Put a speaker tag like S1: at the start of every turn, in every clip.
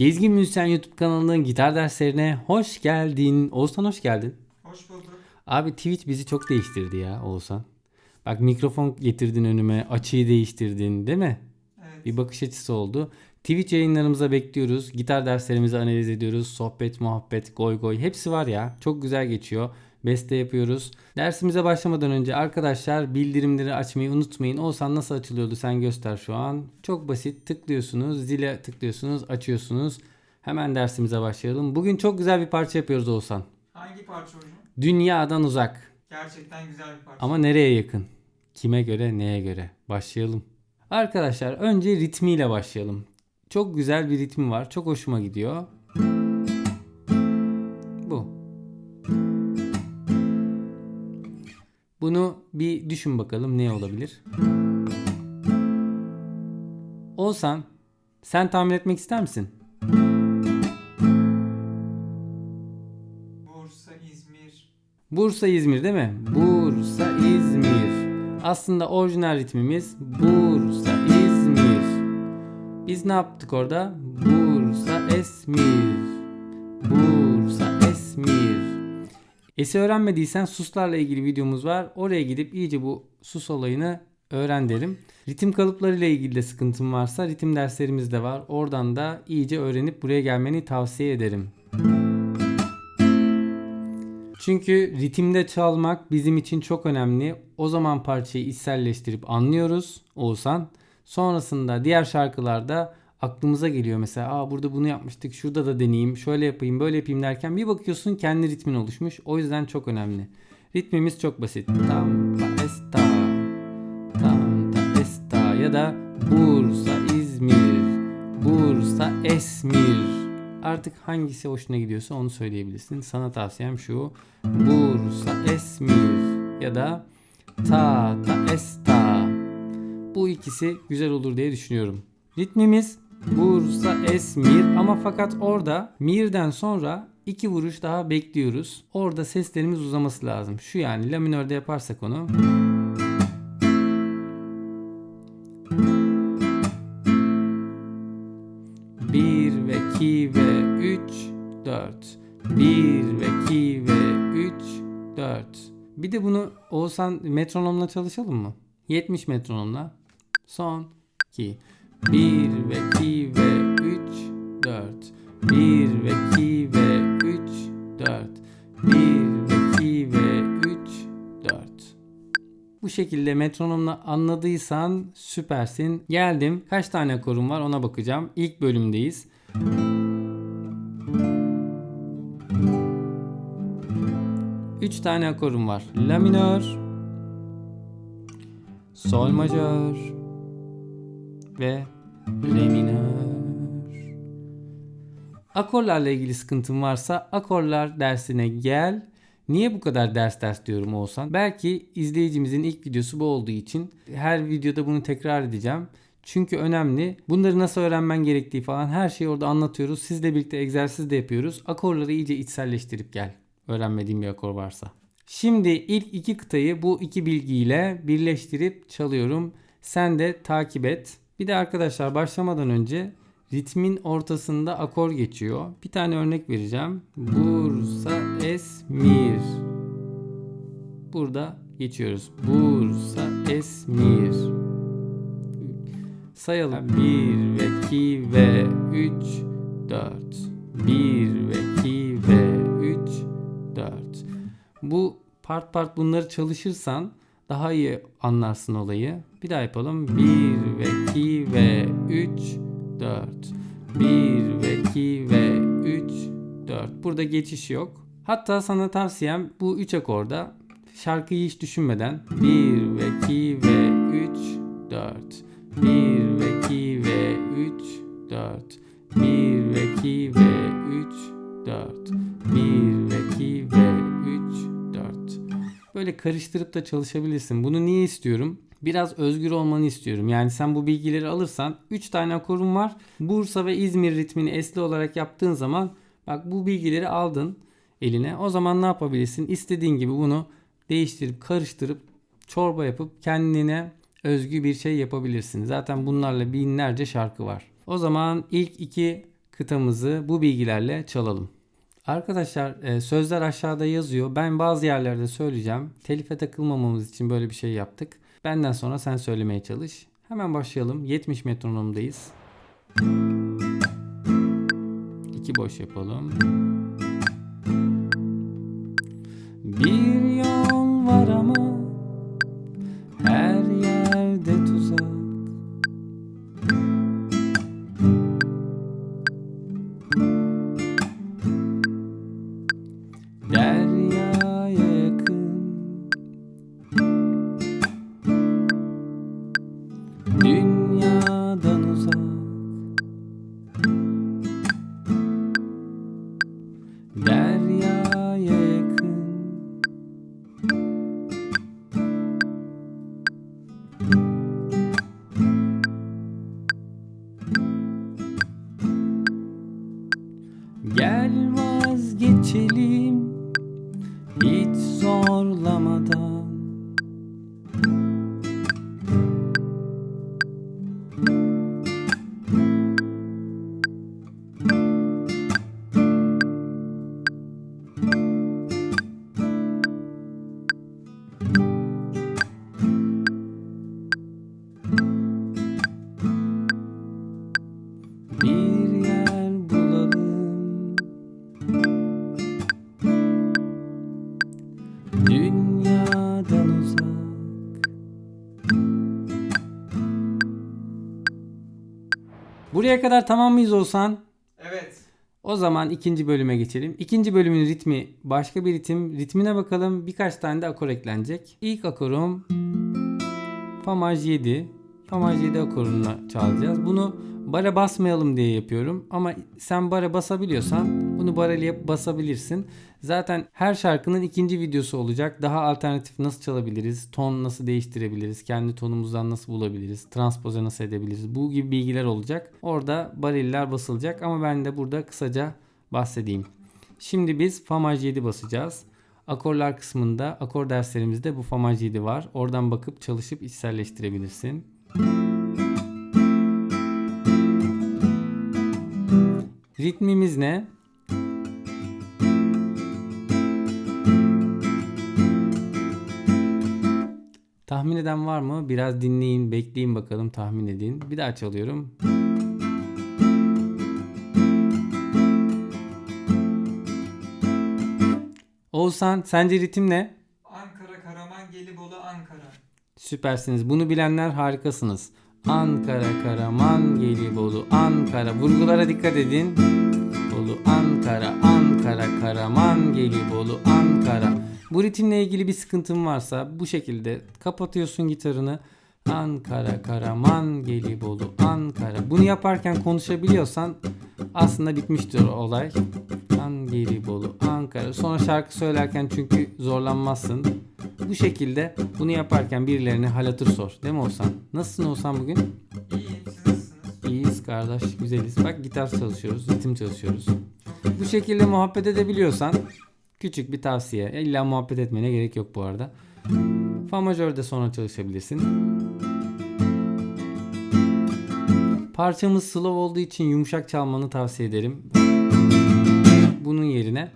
S1: Gezgin Müzisyen YouTube kanalının gitar derslerine hoş geldin. Oğuzhan hoş geldin.
S2: Hoş bulduk.
S1: Abi Twitch bizi çok değiştirdi ya Oğuzhan. Bak mikrofon getirdin önüme, açıyı değiştirdin değil mi?
S2: Evet.
S1: Bir bakış açısı oldu. Twitch yayınlarımıza bekliyoruz. Gitar derslerimizi analiz ediyoruz. Sohbet, muhabbet, goy goy hepsi var ya. Çok güzel geçiyor. Beste yapıyoruz. Dersimize başlamadan önce arkadaşlar bildirimleri açmayı unutmayın. Oğuzhan nasıl açılıyordu sen göster şu an. Çok basit tıklıyorsunuz. Zile tıklıyorsunuz. Açıyorsunuz. Hemen dersimize başlayalım. Bugün çok güzel bir parça yapıyoruz Oğuzhan.
S2: Hangi parça hocam?
S1: Dünyadan uzak.
S2: Gerçekten güzel bir parça.
S1: Ama nereye yakın? Kime göre, neye göre? Başlayalım. Arkadaşlar önce ritmiyle başlayalım. Çok güzel bir ritmi var. Çok hoşuma gidiyor. Bunu bir düşün bakalım ne olabilir? Olsan sen tahmin etmek ister misin?
S2: Bursa, İzmir.
S1: Bursa İzmir değil mi? Bursa İzmir. Aslında orijinal ritmimiz Bursa İzmir. Biz ne yaptık orada? Bursa Esmir. Bursa Esmir. Esi öğrenmediysen suslarla ilgili videomuz var. Oraya gidip iyice bu sus olayını öğren derim. Ritim kalıplarıyla ilgili de sıkıntın varsa ritim derslerimiz de var. Oradan da iyice öğrenip buraya gelmeni tavsiye ederim. Çünkü ritimde çalmak bizim için çok önemli. O zaman parçayı içselleştirip anlıyoruz Oğuzhan. Sonrasında diğer şarkılarda aklımıza geliyor mesela Aa burada bunu yapmıştık şurada da deneyeyim şöyle yapayım böyle yapayım derken bir bakıyorsun kendi ritmin oluşmuş. O yüzden çok önemli. Ritmimiz çok basit. Tam ta esta tam ta esta ya da Bursa İzmir Bursa Esmir Artık hangisi hoşuna gidiyorsa onu söyleyebilirsin. Sana tavsiyem şu. Bursa Esmir ya da Ta Ta Esta. Bu ikisi güzel olur diye düşünüyorum. Ritmimiz Bursa Esmir ama fakat orada Mir'den sonra iki vuruş daha bekliyoruz. Orada seslerimiz uzaması lazım. Şu yani la minörde yaparsak onu. Bir ve iki ve üç dört. Bir ve iki ve üç dört. Bir de bunu Oğuzhan metronomla çalışalım mı? 70 metronomla. Son 2. 1 ve 2 ve 3 4. 1 ve 2 ve 3 4. 1 ve 2 ve 3 4. Bu şekilde metronomla anladıysan süpersin. Geldim. Kaç tane akorum var ona bakacağım. İlk bölümdeyiz. Üç tane akorum var. La minör, sol majör ve re minör. Akorlarla ilgili sıkıntın varsa akorlar dersine gel. Niye bu kadar ders ders diyorum olsan? Belki izleyicimizin ilk videosu bu olduğu için her videoda bunu tekrar edeceğim. Çünkü önemli. Bunları nasıl öğrenmen gerektiği falan her şeyi orada anlatıyoruz. Sizle birlikte egzersiz de yapıyoruz. Akorları iyice içselleştirip gel. Öğrenmediğin bir akor varsa. Şimdi ilk iki kıtayı bu iki bilgiyle birleştirip çalıyorum. Sen de takip et. Bir de arkadaşlar başlamadan önce ritmin ortasında akor geçiyor. Bir tane örnek vereceğim. Bursa Esmir. Burada geçiyoruz. Bursa Esmir. Sayalım. 1 ve 2 ve 3 4. 1 ve 2 ve 3 4. Bu part part bunları çalışırsan daha iyi anlarsın olayı. Bir daha yapalım. 1 ve 2 ve 3 4. 1 ve 2 ve 3 4. Burada geçiş yok. Hatta sana tavsiyem bu 3 akorda şarkıyı hiç düşünmeden 1 ve 2 ve 3 4. 1 Böyle karıştırıp da çalışabilirsin. Bunu niye istiyorum? Biraz özgür olmanı istiyorum. Yani sen bu bilgileri alırsan 3 tane akorum var. Bursa ve İzmir ritmini esli olarak yaptığın zaman bak bu bilgileri aldın eline. O zaman ne yapabilirsin? İstediğin gibi bunu değiştirip karıştırıp çorba yapıp kendine özgü bir şey yapabilirsin. Zaten bunlarla binlerce şarkı var. O zaman ilk iki kıtamızı bu bilgilerle çalalım. Arkadaşlar e, sözler aşağıda yazıyor. Ben bazı yerlerde söyleyeceğim. Telife takılmamamız için böyle bir şey yaptık. Benden sonra sen söylemeye çalış. Hemen başlayalım. 70 metronomdayız. İki boş yapalım. Buraya kadar tamam mıyız olsan?
S2: Evet.
S1: O zaman ikinci bölüme geçelim. İkinci bölümün ritmi başka bir ritim. Ritmine bakalım. Birkaç tane de akor eklenecek. İlk akorum Fa maj 7. Fa maj 7 akorunla çalacağız. Bunu bara basmayalım diye yapıyorum. Ama sen bara basabiliyorsan bunu bareli basabilirsin. Zaten her şarkının ikinci videosu olacak. Daha alternatif nasıl çalabiliriz? Ton nasıl değiştirebiliriz? Kendi tonumuzdan nasıl bulabiliriz? Transpoze nasıl edebiliriz? Bu gibi bilgiler olacak. Orada bariller basılacak ama ben de burada kısaca bahsedeyim. Şimdi biz Fa maj 7 basacağız. Akorlar kısmında akor derslerimizde bu Fa maj 7 var. Oradan bakıp çalışıp içselleştirebilirsin. Ritmimiz ne? Tahmin eden var mı? Biraz dinleyin, bekleyin bakalım tahmin edin. Bir daha çalıyorum. Oğuzhan sence ritim ne?
S2: Ankara, Karaman, Gelibolu, Ankara.
S1: Süpersiniz. Bunu bilenler harikasınız. Ankara, Karaman, Gelibolu, Ankara. Vurgulara dikkat edin. Bolu, Ankara, Ankara, Karaman, Gelibolu, Ankara. Bu ritimle ilgili bir sıkıntın varsa bu şekilde kapatıyorsun gitarını. Ankara, Karaman, Gelibolu, Ankara. Bunu yaparken konuşabiliyorsan aslında bitmiştir olay. An, Gelibolu, Ankara. Sonra şarkı söylerken çünkü zorlanmazsın. Bu şekilde bunu yaparken birilerine hal hatır sor. Değil mi Oğuzhan? Nasılsın Oğuzhan bugün? İyiyiz kardeş, güzeliz. Bak gitar çalışıyoruz, ritim çalışıyoruz. Bu şekilde muhabbet edebiliyorsan küçük bir tavsiye. İlla muhabbet etmene gerek yok bu arada. Fa majörde sonra çalışabilirsin. Parçamız slow olduğu için yumuşak çalmanı tavsiye ederim. Bunun yerine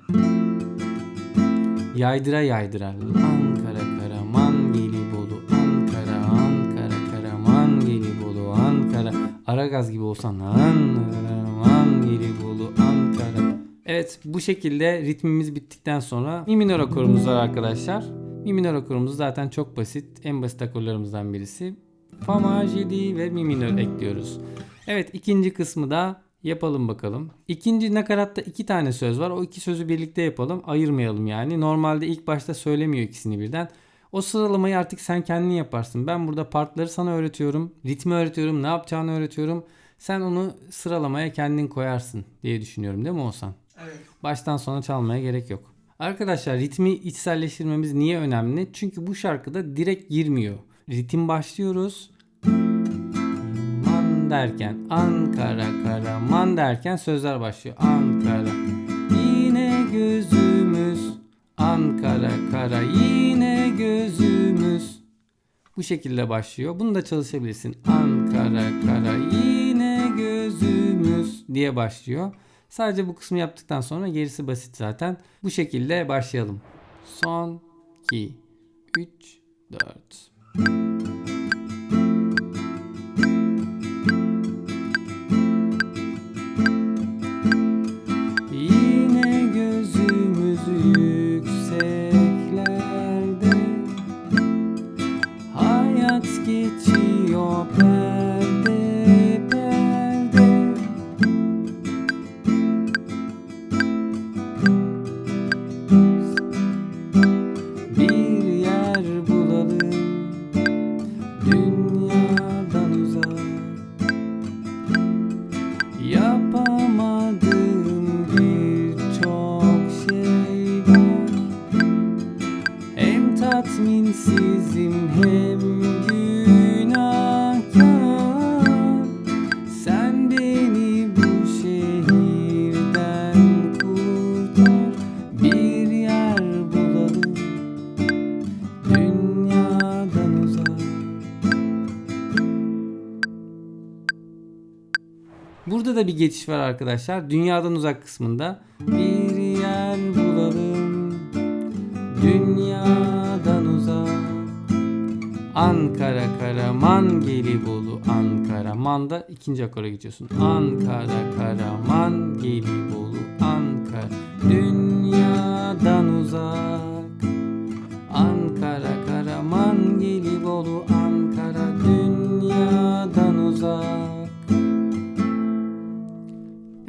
S1: yaydıra yaydıra Ankara Karaman Gelibolu Ankara Ankara Karaman Gelibolu Ankara Aragaz gibi olsan Ankara Karaman Gelibolu Evet bu şekilde ritmimiz bittikten sonra mi minör akorumuz var arkadaşlar. Mi minör akorumuz zaten çok basit. En basit akorlarımızdan birisi. Fa maj 7 ve mi minör ekliyoruz. Evet ikinci kısmı da yapalım bakalım. İkinci nakaratta iki tane söz var. O iki sözü birlikte yapalım. Ayırmayalım yani. Normalde ilk başta söylemiyor ikisini birden. O sıralamayı artık sen kendin yaparsın. Ben burada partları sana öğretiyorum. Ritmi öğretiyorum. Ne yapacağını öğretiyorum. Sen onu sıralamaya kendin koyarsın diye düşünüyorum değil mi Oğuzhan? Baştan sona çalmaya gerek yok. Arkadaşlar ritmi içselleştirmemiz niye önemli? Çünkü bu şarkıda direkt girmiyor. Ritim başlıyoruz. Man derken Ankara Karaman derken sözler başlıyor. Ankara yine gözümüz Ankara kara yine gözümüz bu şekilde başlıyor. Bunu da çalışabilirsin. Ankara kara yine gözümüz diye başlıyor. Sadece bu kısmı yaptıktan sonra gerisi basit zaten. Bu şekilde başlayalım. Son 2 3 4 geçiş var arkadaşlar. Dünyadan uzak kısmında. Bir yer bulalım. Dünyadan uzak. Ankara Karaman Gelibolu Ankara Man'da ikinci akora geçiyorsun. Ankara Karaman Gelibolu Ankara Dünyadan uzak.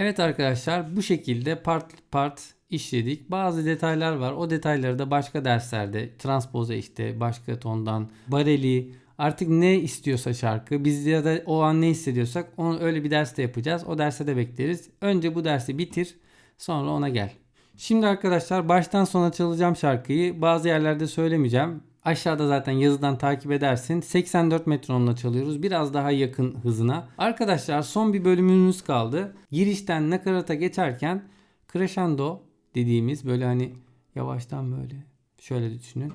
S1: Evet arkadaşlar bu şekilde part part işledik. Bazı detaylar var. O detayları da başka derslerde transpoze işte başka tondan bareli artık ne istiyorsa şarkı biz ya da o an ne hissediyorsak onu öyle bir derste yapacağız. O derste de bekleriz. Önce bu dersi bitir sonra ona gel. Şimdi arkadaşlar baştan sona çalacağım şarkıyı. Bazı yerlerde söylemeyeceğim. Aşağıda zaten yazıdan takip edersin. 84 metronla çalıyoruz. Biraz daha yakın hızına. Arkadaşlar son bir bölümümüz kaldı. Girişten nakarata geçerken crescendo dediğimiz böyle hani yavaştan böyle şöyle düşünün.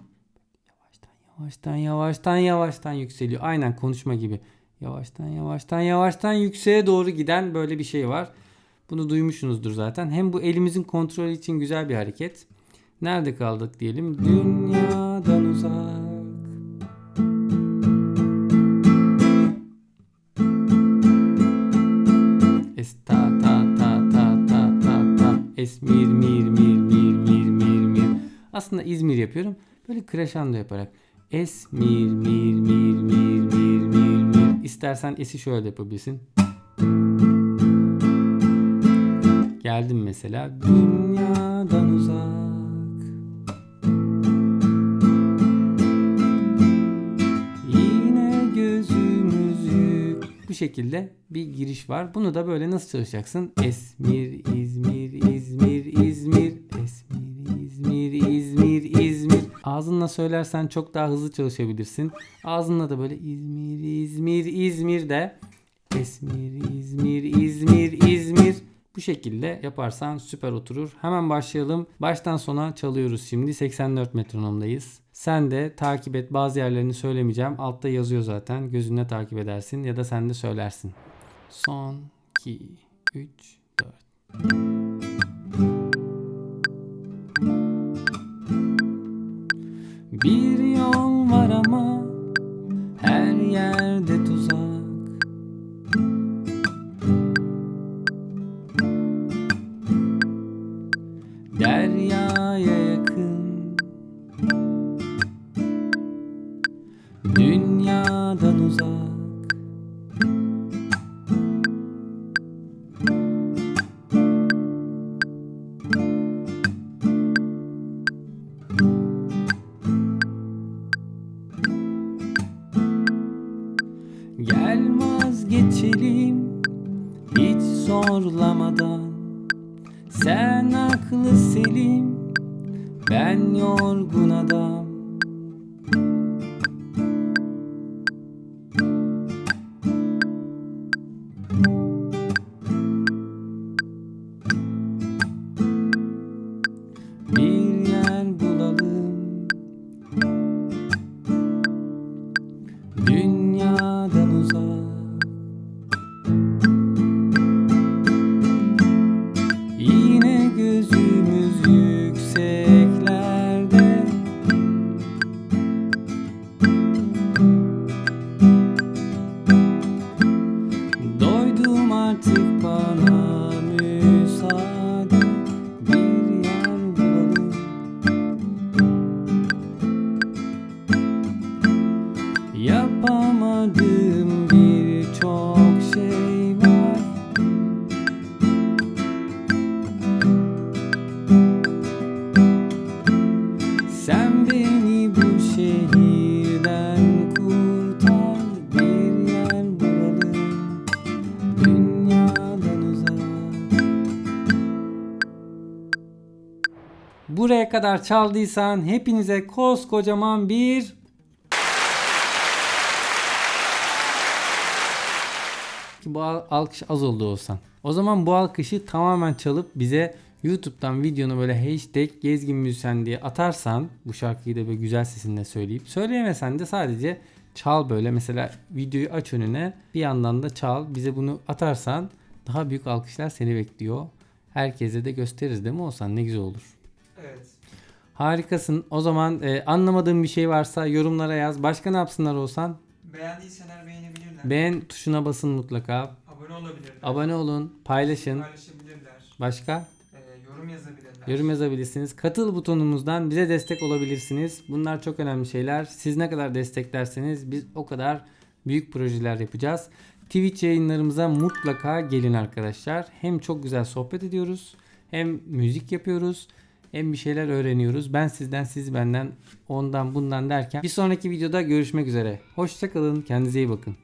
S1: Yavaştan yavaştan yavaştan yavaştan yükseliyor. Aynen konuşma gibi. Yavaştan yavaştan yavaştan yükseğe doğru giden böyle bir şey var. Bunu duymuşsunuzdur zaten. Hem bu elimizin kontrolü için güzel bir hareket. Nerede kaldık diyelim? Dünyadan uzak. Es ta ta ta ta ta ta ta. Es mir mir mir mir mir mir mir. Aslında İzmir yapıyorum. Böyle crescendo yaparak. Es mir mir mir mir mir mir mir. İstersen esi şöyle yapabilirsin. Geldim mesela. Dünyadan şekilde bir giriş var. Bunu da böyle nasıl çalışacaksın? Esmir, İzmir, İzmir, İzmir. Esmir, İzmir, İzmir, İzmir. Ağzınla söylersen çok daha hızlı çalışabilirsin. Ağzınla da böyle İzmir, İzmir, İzmir de. Esmir, İzmir, İzmir, İzmir. Bu şekilde yaparsan süper oturur. Hemen başlayalım. Baştan sona çalıyoruz şimdi. 84 metronomdayız. Sen de takip et. Bazı yerlerini söylemeyeceğim. Altta yazıyor zaten. Gözünle takip edersin ya da sen de söylersin. Son 2 3 4 Bir yol var ama her yerde tuzak. Deryaya ben yorgun adam kadar çaldıysan hepinize koskocaman bir ki bu al- alkış az oldu olsan. O zaman bu alkışı tamamen çalıp bize YouTube'dan videonu böyle hashtag gezgin müzisyen diye atarsan bu şarkıyı da böyle güzel sesinle söyleyip söyleyemesen de sadece çal böyle mesela videoyu aç önüne bir yandan da çal bize bunu atarsan daha büyük alkışlar seni bekliyor. Herkese de gösteririz değil mi olsan ne güzel olur.
S2: Evet.
S1: Harikasın. O zaman e, anlamadığın bir şey varsa yorumlara yaz. Başka ne yapsınlar olsan?
S2: Beğendiyseler beğenebilirler.
S1: Beğen tuşuna basın mutlaka.
S2: Abone olabilirler.
S1: Abone olun, paylaşın.
S2: Paylaşabilirler.
S1: Başka?
S2: Ee, yorum yazabilirler.
S1: Yorum yazabilirsiniz. Katıl butonumuzdan bize destek olabilirsiniz. Bunlar çok önemli şeyler. Siz ne kadar desteklerseniz biz o kadar büyük projeler yapacağız. Twitch yayınlarımıza mutlaka gelin arkadaşlar. Hem çok güzel sohbet ediyoruz, hem müzik yapıyoruz, hem bir şeyler öğreniyoruz. Ben sizden, siz benden, ondan bundan derken bir sonraki videoda görüşmek üzere. Hoşçakalın, kendinize iyi bakın.